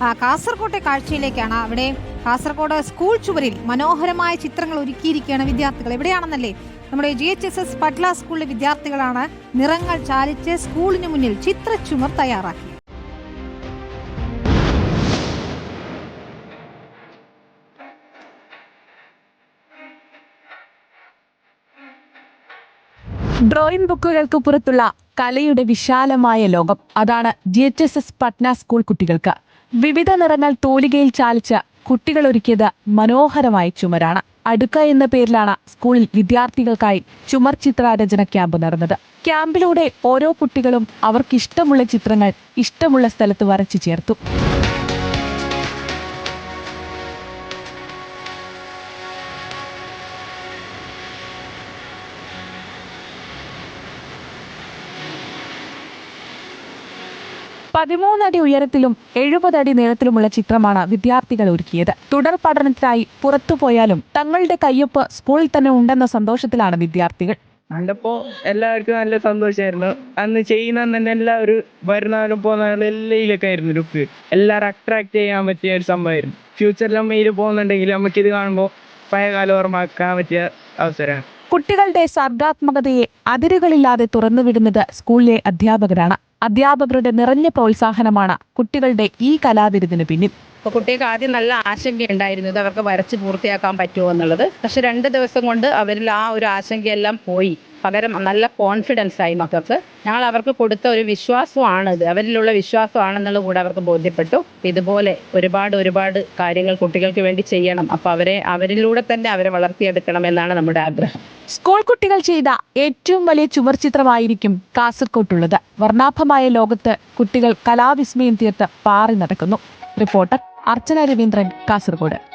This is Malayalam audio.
ആ, കാസർകോട്ടെ കാഴ്ചയിലേക്കാണ് അവിടെ കാസർഗോഡ് സ്കൂൾ ചുവരിൽ മനോഹരമായ ചിത്രങ്ങൾ ഒരുക്കിയിരിക്കുകയാണ് വിദ്യാർത്ഥികൾ. എവിടെയാണെന്നല്ലേ? നമ്മുടെ G H S S Patla സ്കൂളിലെ വിദ്യാർത്ഥികളാണ് നിറങ്ങൾ ചാലിച്ച് സ്കൂളിന് മുന്നിൽ ചിത്രച്ചുമർ തയ്യാറാക്കി. ഡ്രോയിങ് ബുക്കുകൾക്ക് പുറത്തുള്ള കലയുടെ വിശാലമായ ലോകം അതാണ് G H S S Patna school കുട്ടികൾക്ക് വിവിധ നിറങ്ങൾ തൂലികയിൽ ചാലിച്ച കുട്ടികൾ ഒരുക്കിയത് മനോഹരമായ ചുമരാണ്. അടുക്ക എന്ന പേരിലാണ് സ്കൂളിൽ വിദ്യാർത്ഥികൾക്കായി ചുമർ ചിത്രാരചന ക്യാമ്പ് നടന്നത്. ക്യാമ്പിലൂടെ ഓരോ കുട്ടികളും അവർക്കിഷ്ടമുള്ള ചിത്രങ്ങൾ ഇഷ്ടമുള്ള സ്ഥലത്ത് വരച്ചു ചേർത്തു. പതിമൂന്നടി ഉയരത്തിലും എഴുപതടി നീളത്തിലുമുള്ള ചിത്രമാണ് വിദ്യാർത്ഥികൾ ഒരുക്കിയത്. തുടർ പഠനത്തിനായി പുറത്തു പോയാലും തങ്ങളുടെ കയ്യൊപ്പ് സ്കൂളിൽ തന്നെ ഉണ്ടെന്ന സന്തോഷത്തിലാണ് വിദ്യാർത്ഥികൾ. കണ്ടപ്പോ എല്ലാവർക്കും നല്ല സന്തോഷമായിരുന്നു അന്ന് ചെയ്യുന്ന തന്നെ എല്ലാവരും വരുന്നവരും പോകുന്നവരും എല്ലായിലൊക്കെ ആയിരുന്നു ലുക്ക് എല്ലാവരും അട്രാക്ട് ചെയ്യാൻ പറ്റിയ ഒരു സംഭവമായിരുന്നു. ഫ്യൂച്ചറിൽ അമ്മയിൽ പോകുന്നുണ്ടെങ്കിൽ നമുക്ക് ഇത് കാണുമ്പോൾ പഴയകാലം ഓർമ്മാക്കാൻ പറ്റിയ അവസരമാണ്. കുട്ടികളുടെ സർഗാത്മകതയെ അതിരുകളില്ലാതെ തുറന്നുവിടുന്നത് സ്കൂളിലെ അധ്യാപകരാണ്. അധ്യാപകരുടെ നിറഞ്ഞ പ്രോത്സാഹനമാണ് കുട്ടികളുടെ ഈ കലാവിരുദിന് പിന്നിൽ. അപ്പോൾ കുട്ടികൾക്ക് ആദ്യം നല്ല ആശങ്കയുണ്ടായിരുന്നു ഇത് അവർക്ക് വരച്ച് പൂർത്തിയാക്കാൻ പറ്റുമോ എന്നുള്ളത്. പക്ഷെ രണ്ട് ദിവസം കൊണ്ട് അവരിൽ ആ ഒരു ആശങ്കയെല്ലാം പോയി. പകരം നല്ല കോൺഫിഡൻസ് ആയി മക്കൾക്ക്. ഞങ്ങൾ അവർക്ക് കൊടുത്ത ഒരു വിശ്വാസമാണ് അവരിലുള്ള വിശ്വാസമാണെന്നുള്ളത് കൂടെ അവർക്ക് ബോധ്യപ്പെട്ടു. ഇതുപോലെ ഒരുപാട് ഒരുപാട് കാര്യങ്ങൾ കുട്ടികൾക്ക് വേണ്ടി ചെയ്യണം. അപ്പോൾ അവരെ അവരിലൂടെ തന്നെ അവരെ വളർത്തിയെടുക്കണം എന്നാണ് നമ്മുടെ ആഗ്രഹം. സ്കൂൾ കുട്ടികൾ ചെയ്ത ഏറ്റവും വലിയ ചുമർചിത്രമായിരിക്കും കാസർകോട്ടുള്ളത്. വർണാഭമായ ലോകത്ത് കുട്ടികൾ കലാവിസ്മയം തീർത്ത് പാറി നടക്കുന്നു. റിപ്പോർട്ടർ അർച്ചന രവീന്ദ്രൻ കാസർഗോഡ്.